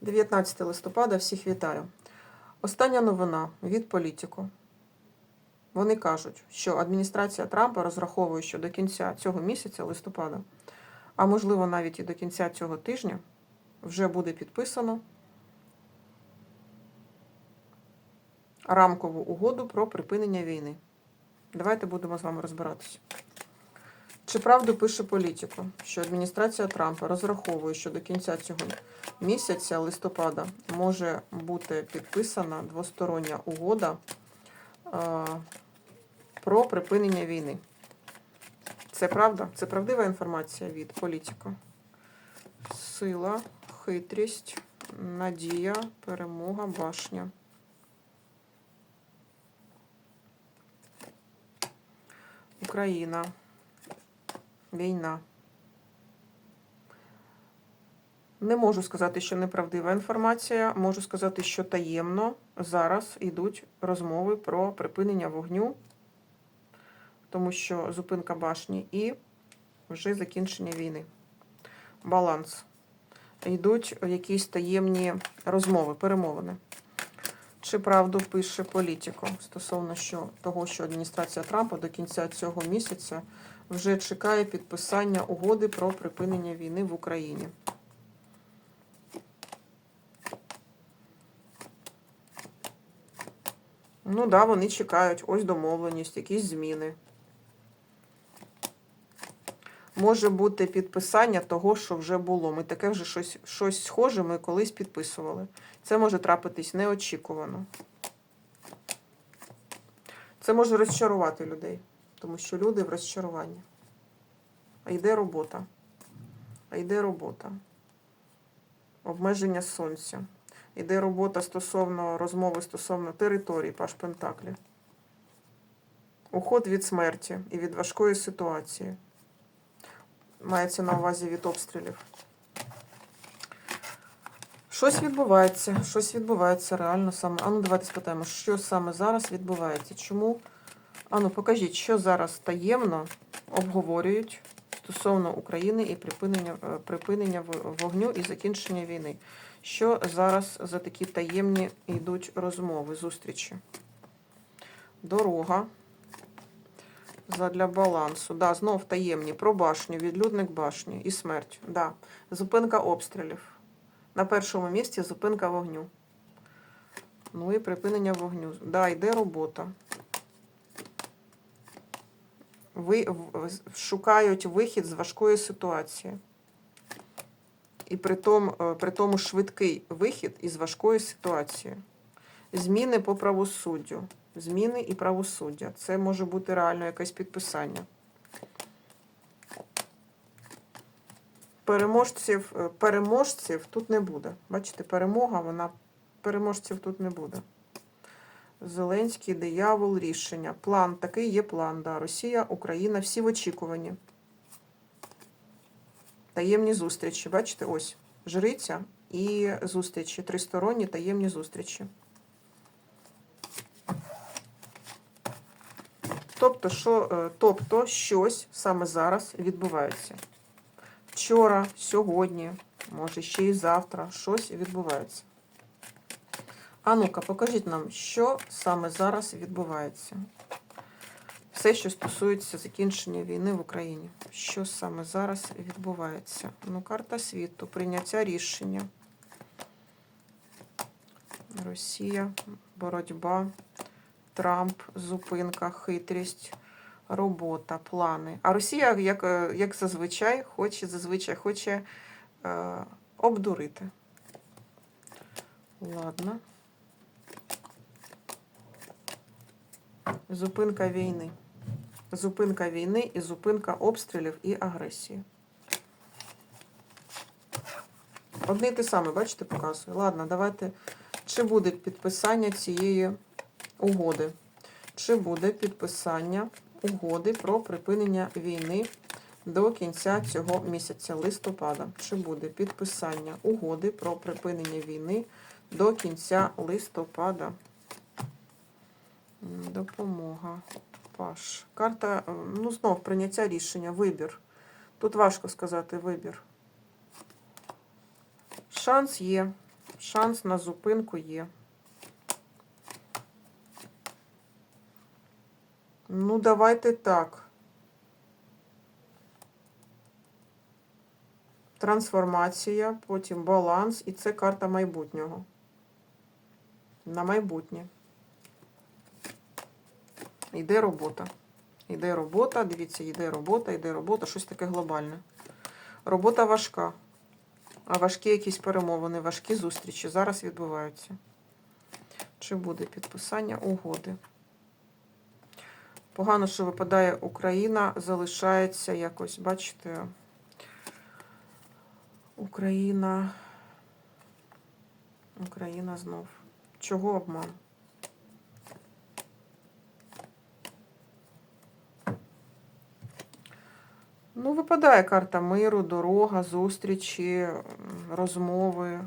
19 листопада, всіх вітаю. Остання новина від політику. Вони кажуть, що адміністрація Трампа розраховує, що до кінця цього місяця, листопада, а можливо навіть і до кінця цього тижня, вже буде підписано рамкову угоду про припинення війни. Давайте будемо з вами розбиратися. Чи правду пише політику, що адміністрація Трампа розраховує, що до кінця цього місяця, листопада, може бути підписана двостороння угода е, про припинення війни? Це правда? Це правдива інформація від політика? Сила, хитрість, надія, перемога, башня. Україна. Війна. Не можу сказати, що неправдива інформація. Можу сказати, що таємно зараз йдуть розмови про припинення вогню, тому що зупинка башні і вже закінчення війни. Баланс. Йдуть якісь таємні розмови, перемовини. Чи правду пише політико стосовно що, того, що адміністрація Трампа до кінця цього місяця вже чекає підписання угоди про припинення війни в Україні. Ну да, вони чекають. Ось домовленість, якісь зміни. Може бути підписання того, що вже було. Ми таке вже щось, щось схоже ми колись підписували. Це може трапитись неочікувано. Це може розчарувати людей, тому що люди в розчаруванні. А йде робота. А йде робота. Обмеження сонця. Йде робота стосовно розмови стосовно території Паш Пентаклі. Уход від смерті і від важкої ситуації. Мається на увазі від обстрілів. Щось відбувається, щось відбувається реально саме. Ану, давайте спитаємо, що саме зараз відбувається. Чому? Ану, покажіть, що зараз таємно обговорюють стосовно України і припинення, е, припинення вогню і закінчення війни. Що зараз за такі таємні йдуть розмови, зустрічі? Дорога. Задля балансу. Да, знов таємні. Про башню, відлюдник башні і смерть. Да. Зупинка обстрілів. На першому місці зупинка вогню. Ну і припинення вогню. Да, йде робота. Ви шукають вихід з важкої ситуації. І при тому, е, при тому швидкий вихід із важкої ситуації. Зміни по правосуддю. Зміни і правосуддя. Це може бути реально якесь підписання. Переможців, е, переможців тут не буде. Бачите, перемога, вона переможців тут не буде. Зеленський, диявол, рішення. План, такий є план. Да. Росія, Україна, всі в очікуванні. Таємні зустрічі. Бачите, ось жриця і зустрічі. Тристоронні таємні зустрічі. Тобто, що, е, тобто щось саме зараз відбувається. Вчора, сьогодні, може ще і завтра щось відбувається. А ну-ка, покажіть нам, що саме зараз відбувається. Все, що стосується закінчення війни в Україні. Що саме зараз відбувається? Ну, карта світу, прийняття рішення. Росія, боротьба, Трамп, зупинка, хитрість, робота, плани. А Росія, як, е, як зазвичай, хоче зазвичай хоче е, обдурити. Ладно. Зупинка війни. Зупинка війни і зупинка обстрілів і агресії. Одне і те саме, бачите, показую. Ладно, давайте. Чи буде підписання цієї угоди? Чи буде підписання угоди про припинення війни до кінця цього місяця, листопада? Чи буде підписання угоди про припинення війни до кінця листопада? Допомога. Паш. Карта, ну, знов прийняття рішення, вибір. Тут важко сказати вибір. Шанс є. Шанс на зупинку є. Ну, давайте так. Трансформація, потім баланс, і це карта майбутнього. На майбутнє. Йде робота. Йде робота, дивіться, йде робота, йде робота, щось таке глобальне. Робота важка. А важкі якісь перемовини, важкі зустрічі зараз відбуваються. Чи буде підписання угоди? Погано, що випадає Україна, залишається якось, бачите, Україна. Україна знов. Чого обман? Ну, випадає карта миру, дорога, зустрічі, розмови.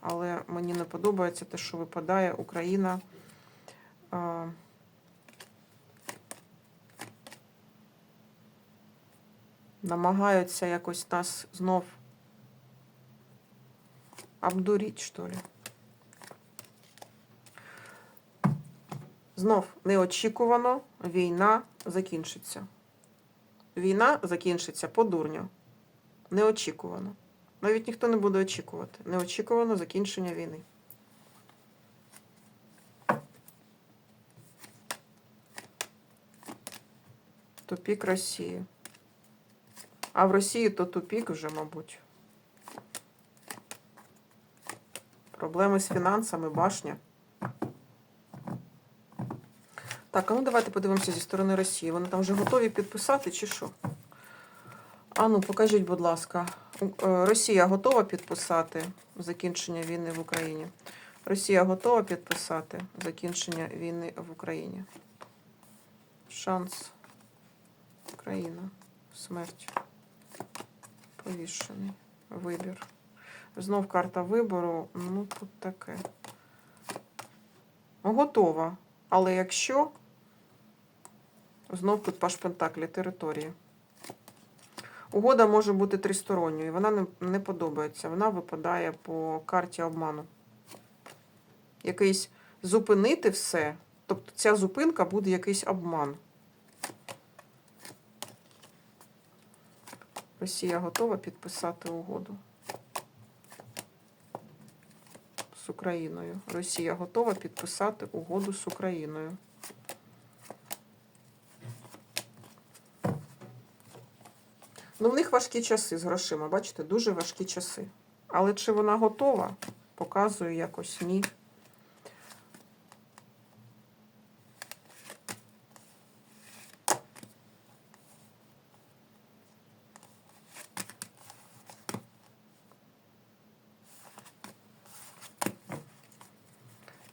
Але мені не подобається те, що випадає Україна. Намагаються якось нас знов обдуріть, що ли. Знов неочікувано війна закінчиться. Війна закінчиться по дурню. Неочікувано. Навіть ніхто не буде очікувати. Неочікувано закінчення війни. Тупік Росії. А в Росії то тупік вже, мабуть. Проблеми з фінансами, башня. Так, а ну давайте подивимося зі сторони Росії. Вони там вже готові підписати чи що? А ну, покажіть, будь ласка, е, Росія готова підписати закінчення війни в Україні? Росія готова підписати закінчення війни в Україні? Шанс. Україна. Смерть. Повішений. Вибір. Знов карта вибору. Ну, тут таке. Готова. Але якщо знов тут паш Пентаклі, території. Угода може бути тристоронньою, вона не, не подобається. Вона випадає по карті обману. Якийсь зупинити все, тобто ця зупинка буде якийсь обман. Росія готова підписати угоду з Україною. Росія готова підписати угоду з Україною. Ну, в них важкі часи з грошима, бачите, дуже важкі часи. Але чи вона готова? Показую якось ні.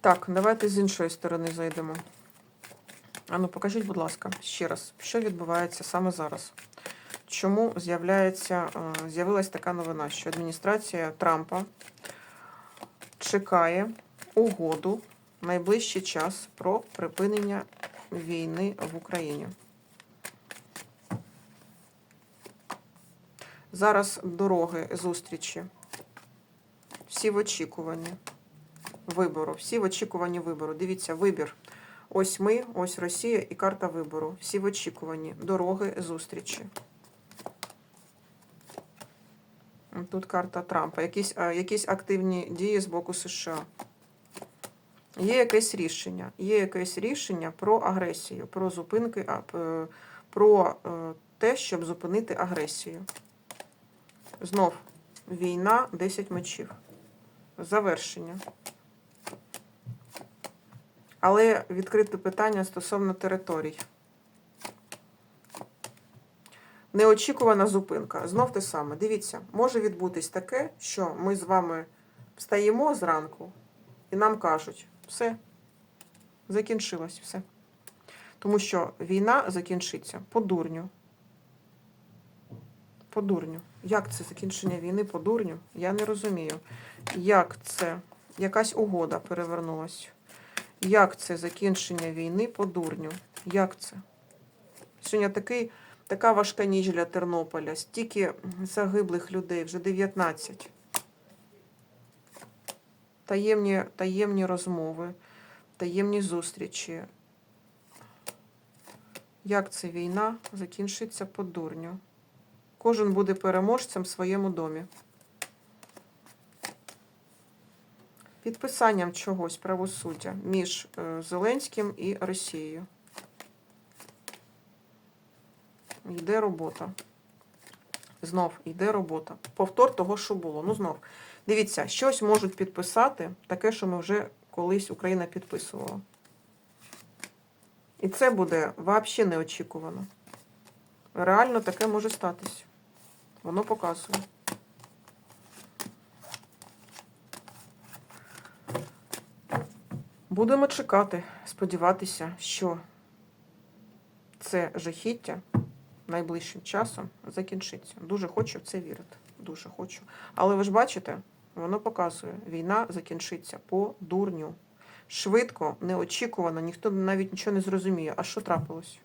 Так, давайте з іншої сторони зайдемо. Ану, покажіть, будь ласка, ще раз, що відбувається саме зараз. Чому е, така новина, що адміністрація Трампа чекає угоду в найближчий час про припинення війни в Україні. Зараз дороги, зустрічі. Всі в очікуванні вибору. Всі в очікуванні вибору. Дивіться, вибір. Ось ми, ось Росія і карта вибору. Всі в очікуванні. Дороги, зустрічі. Тут карта Трампа. Якісь, якісь активні дії з боку США. Є якесь рішення. Є якесь рішення про агресію, про зупинки, про е, те, щоб зупинити агресію. Знов війна, 10 мечів. Завершення. Але відкрите питання стосовно територій. Неочікувана зупинка. Знов те саме. Дивіться, може відбутись таке, що ми з вами встаємо зранку і нам кажуть, все, закінчилось все. Тому що війна закінчиться по дурню. По дурню. Як це закінчення війни по дурню? Я не розумію. Як це? Якась угода перевернулась. Як це закінчення війни по дурню? Як це? Сьогодні такий, така важка ніч для Тернополя. Стільки загиблих людей, вже 19. таємні, таємні розмови, таємні зустрічі. Як це війна закінчиться по дурню? Кожен буде переможцем в своєму домі. Підписанням чогось правосуддя між е, Зеленським і Росією. Йде робота. Знов йде робота. Повтор того, що було. Ну, знов. Дивіться, щось можуть підписати, таке, що ми вже колись Україна підписувала. І це буде взагалі неочікувано. Реально таке може статись. Воно показує. Будемо чекати, сподіватися, що це жахіття найближчим часом закінчиться. Дуже хочу в це вірити. Дуже хочу. Але ви ж бачите, воно показує, війна закінчиться по дурню. Швидко, неочікувано, ніхто навіть нічого не зрозуміє. А що трапилось?